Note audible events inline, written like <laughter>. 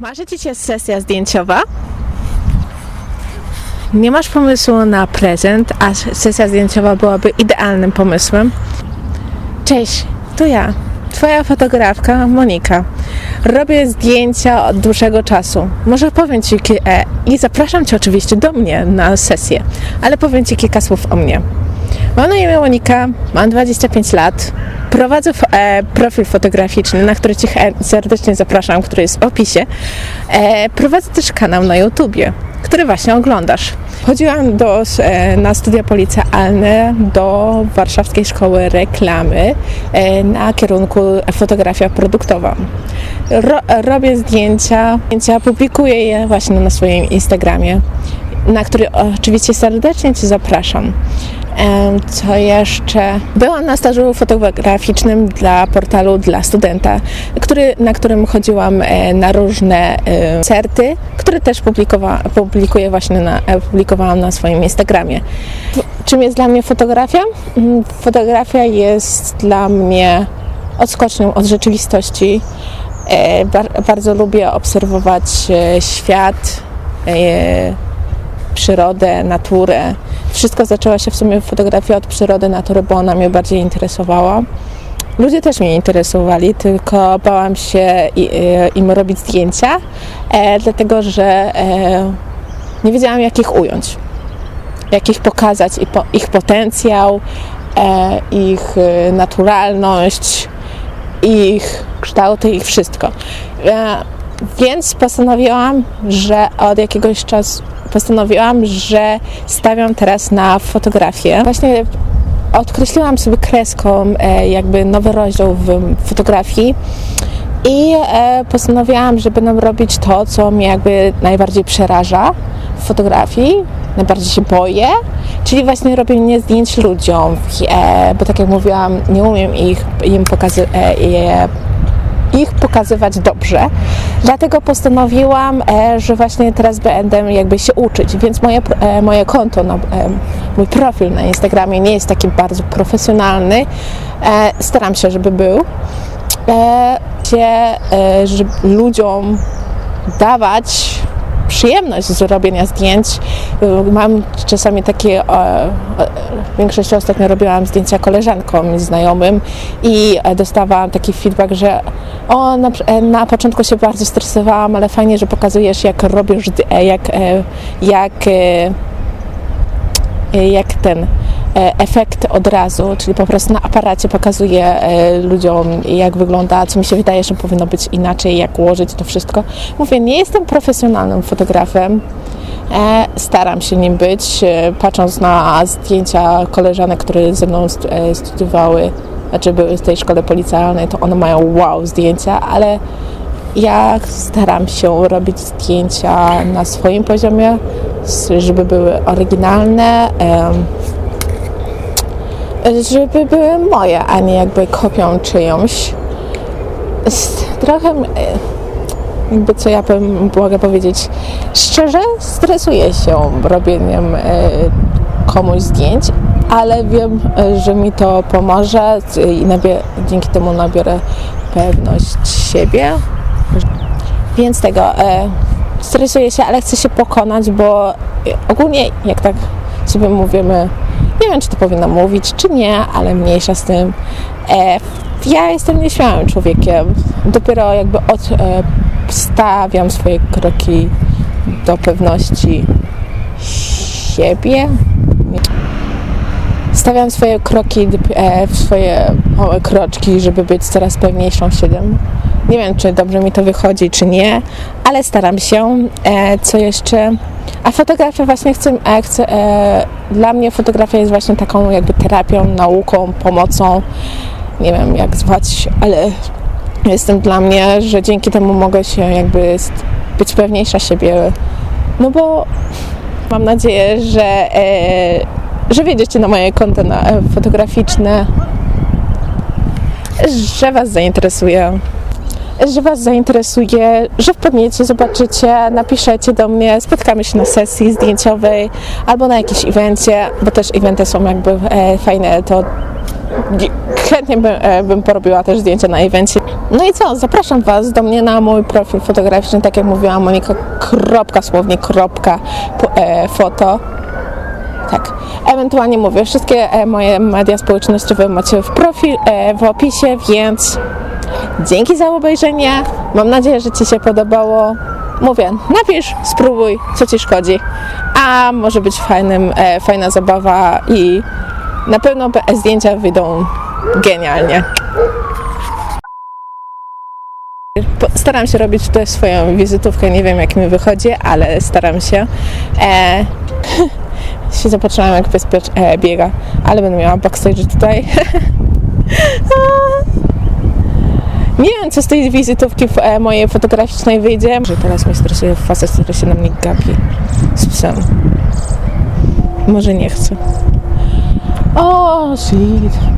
Marzy Ci się sesja zdjęciowa? Nie masz pomysłu na prezent, a sesja zdjęciowa byłaby idealnym pomysłem? Cześć, to ja, Twoja fotografka Monika. Robię zdjęcia od dłuższego czasu. Może powiem Ci e, i zapraszam Cię oczywiście do mnie na sesję, ale powiem Ci kilka słów o mnie. Mam na imię Monika, mam 25 lat. Prowadzę e, profil fotograficzny, na który Cię serdecznie zapraszam, który jest w opisie. E, prowadzę też kanał na YouTubie, który właśnie oglądasz. Chodziłam do, e, na studia policealne do Warszawskiej Szkoły Reklamy e, na kierunku fotografia produktowa. Ro, robię zdjęcia, zdjęcia, publikuję je właśnie na swoim Instagramie, na który oczywiście serdecznie Cię zapraszam. Co jeszcze? Byłam na stażu fotograficznym dla portalu dla studenta, który, na którym chodziłam e, na różne e, certy, które też publikowa, publikuję właśnie na, e, publikowałam na swoim Instagramie. Czym jest dla mnie fotografia? Mm, Fotografia jest dla mnie odskocznią od rzeczywistości. Bar, bardzo lubię obserwować świat, przyrodę, naturę. Wszystko zaczęło się w sumie fotografii od przyrody, natury, bo ona mnie bardziej interesowała. Ludzie też mnie interesowali, tylko bałam się e, im robić zdjęcia, e, dlatego że e, nie wiedziałam, jak ich ująć, jak ich pokazać, ich potencjał, e, ich e, naturalność, ich kształty, ich wszystko. Więc postanowiłam, że od jakiegoś czasu postanowiłam, że stawiam teraz na fotografię. Właśnie odkreśliłam sobie kreską e, jakby nowy rozdział w fotografii i e, postanowiłam, że będę robić to, co mnie jakby najbardziej przeraża w fotografii, najbardziej się boję, czyli właśnie robienie zdjęć ludziom, e, bo tak jak mówiłam, nie umiem ich, im pokazy- je ich pokazywać dobrze. Dlatego postanowiłam, e, że właśnie teraz będę jakby się uczyć, więc moje, e, moje konto, e, mój profil na Instagramie nie jest taki bardzo profesjonalny. Staram się, żeby był. E, e, żeby ludziom dawać przyjemność z robienia zdjęć. Y, Mam czasami takie, w większości ostatnio robiłam zdjęcia koleżankom i znajomym i e, dostawałam taki feedback, że o, na, e, na początku się bardzo stresowałam, ale fajnie, że pokazujesz jak robisz, e, jak, jak jak ten efekt od razu, czyli po prostu na aparacie pokazuje e, ludziom, jak wygląda, co mi się wydaje, że powinno być inaczej, jak ułożyć to wszystko. Mówię, nie jestem profesjonalnym fotografem, e, staram się nim być, e, patrząc na zdjęcia koleżanek, które ze mną st- e, studiowały, znaczy były w tej szkole policealnej, to one mają wow zdjęcia, ale ja staram się robić zdjęcia na swoim poziomie, żeby były oryginalne, żeby były moje, a nie jakby kopią czyjąś. Trochę, e, jakby co ja bym mogę powiedzieć, szczerze stresuję się robieniem e, komuś zdjęć, ale wiem, e, że mi to pomoże i dzięki temu nabiorę pewność siebie, więc tego stresuję się, ale chcę się pokonać, bo ogólnie jak tak sobie mówimy, nie wiem czy to powinno mówić, czy nie, ale mniejsza z tym. E, ja jestem nieśmiałym człowiekiem. Dopiero jakby odstawiam swoje kroki do pewności siebie. Stawiam swoje kroki, e, swoje małe kroczki, żeby być coraz pewniejszą siebie. Nie wiem, czy dobrze mi to wychodzi, czy nie, ale staram się. E, co jeszcze? A fotografia właśnie chcę, e, chcę e, dla mnie fotografia jest właśnie taką jakby terapią, nauką, pomocą. Nie wiem jak zwać, ale jestem dla mnie, że dzięki temu mogę się jakby być pewniejsza siebie. No bo mam nadzieję, że, e, że wiedziecie na moje konto e, fotograficzne, że Was zainteresuje że Was zainteresuje, że wpadniecie, zobaczycie, napiszecie do mnie, spotkamy się na sesji zdjęciowej albo na jakimś evencie, bo też eventy są jakby e, fajne, to Chętnie bym, e, bym porobiła też zdjęcia na evencie. No i co, zapraszam Was do mnie na mój profil fotograficzny, tak jak mówiłam, monika, kropka, słownie, kropka, e, foto. Tak. Ewentualnie mówię, wszystkie e, moje media społecznościowe macie w profil, e, w opisie, więc dzięki za obejrzenie. Mam nadzieję, że Ci się podobało. Mówię, napisz, spróbuj, co Ci szkodzi. A może być fajnym, e, fajna zabawa i na pewno zdjęcia wyjdą genialnie. Staram się robić tutaj swoją wizytówkę, nie wiem jak mi wychodzi, ale staram się. E, <laughs> się zapatrzyłam jak bezpiecz e, biega, ale będę miała backstage tutaj. <laughs> Nie wiem, co z tej wizytówki e, mojej fotograficznej wyjdzie. Że teraz mnie stresuje facet, który się na mnie gapi z psem. Może nie chcę. O, shit.